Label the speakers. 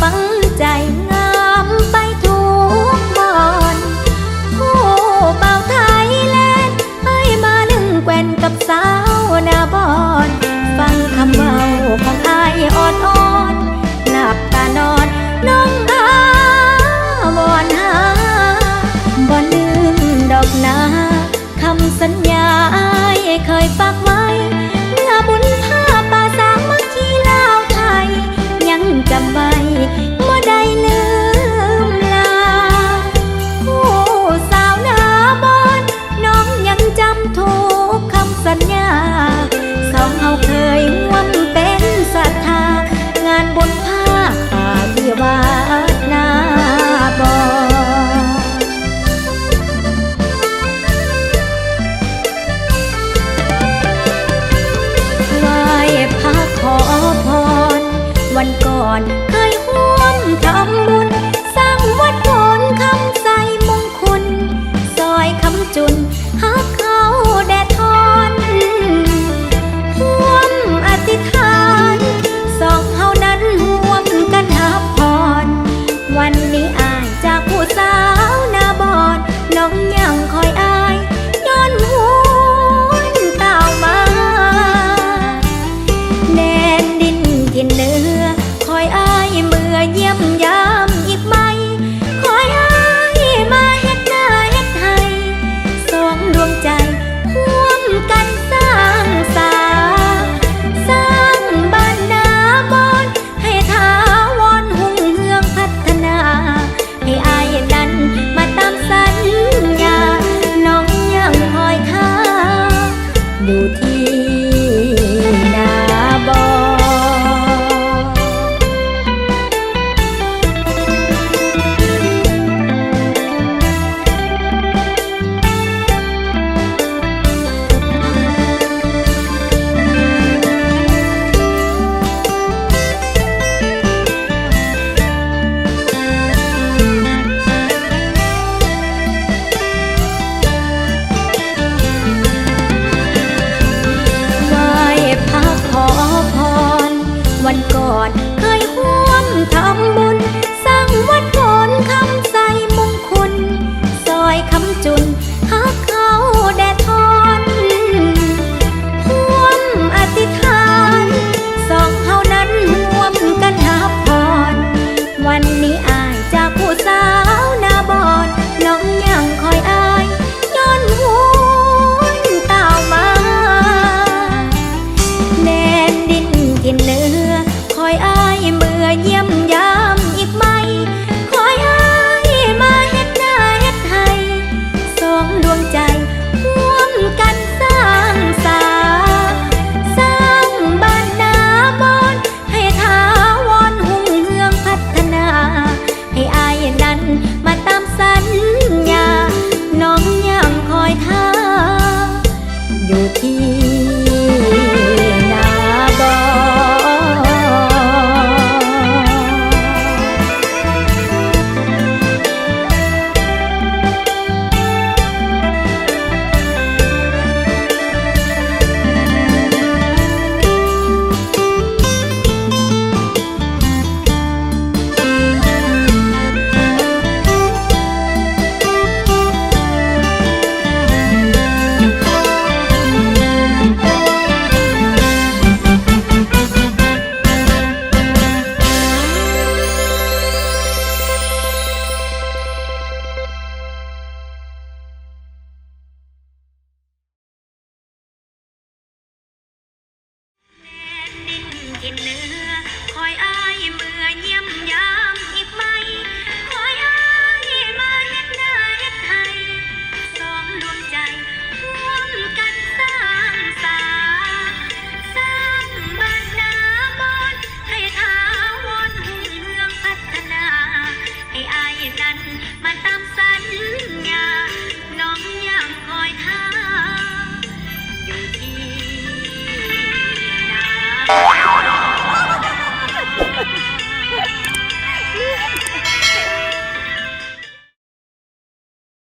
Speaker 1: ฝังใจงามไปทุกบอนผู้เบาไทยเลนด์ให้มานึ่งแกวนกับสาวนาบอน ฟังคำเบาของไอออดอ่อนหลับตานอนน้องอาบอนหาบ่ลืมดอกนาคำสัญญาไอเคยปากไว้ อนเค ดูที เยี่ยม